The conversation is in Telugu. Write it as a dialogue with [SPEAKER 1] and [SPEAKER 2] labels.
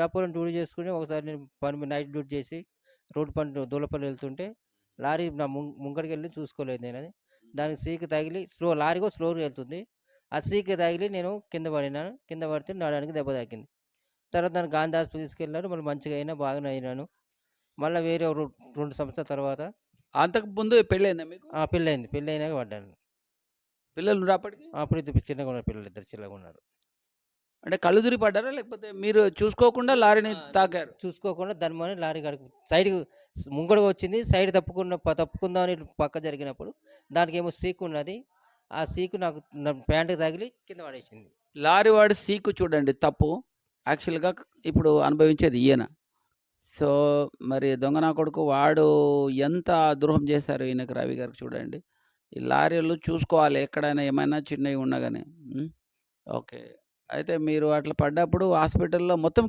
[SPEAKER 1] షాపులో డ్యూటీ చేసుకుని ఒకసారి నేను పని నైట్ డ్యూటీ చేసి రోడ్డు పని దూలపల్లి వెళ్తుంటే లారీ నా ముంగడికి వెళ్ళి చూసుకోలేదు నేను అది దానికి సీకి తగిలి స్లో లారీ కూడా స్లోగా వెళ్తుంది. ఆ సీకి తగిలి నేను కింద పడినాను. కింద పడితే నడానికి దెబ్బ తాకింది. తర్వాత దాన్ని గాంధీ హాస్పిటల్ తీసుకెళ్ళినారు. మళ్ళీ మంచిగా అయినా బాగానే అయినాను. మళ్ళీ వేరే రెండు సంవత్సరాల తర్వాత
[SPEAKER 2] అంతకు ముందు పెళ్ళైందా మీకు?
[SPEAKER 1] ఆ పెళ్ళయింది. పెళ్ళి అయినాక పడ్డాను.
[SPEAKER 2] పిల్లలు అప్పటికి
[SPEAKER 1] అప్పుడు ఇద్దరు చిన్నగా ఉన్నారు. పిల్లలు ఇద్దరు చిన్నగా ఉన్నారు.
[SPEAKER 2] అంటే కళ్ళు తిరిగి పడ్డారా? లేకపోతే మీరు చూసుకోకుండా లారీని తాకారు?
[SPEAKER 1] చూసుకోకుండా దాని లారీ గడుపు సైడ్ ముంగడికి వచ్చింది సైడ్ తప్పుకున్న ప- తప్పుకుందాం అని పక్క జరిగినప్పుడు దానికి ఏమో సీకు ఉన్నది. ఆ సీకు నాకు నా ప్యాంటుకి తగిలి కింద పడేసింది.
[SPEAKER 2] లారీ వాడి సీకు చూడండి తప్పు. యాక్చువల్గా ఇప్పుడు అనుభవించేది ఈయన. సో మరి దొంగ నా కొడుకు వాడు ఎంత ద్రోహం చేశారు ఈయనకు రవి గారికి చూడండి. ఈ లారీలు చూసుకోవాలి ఎక్కడైనా ఏమైనా చిన్నవి ఉన్నా కానీ ఓకే. అయితే మీరు అట్లా పడ్డప్పుడు హాస్పిటల్లో మొత్తం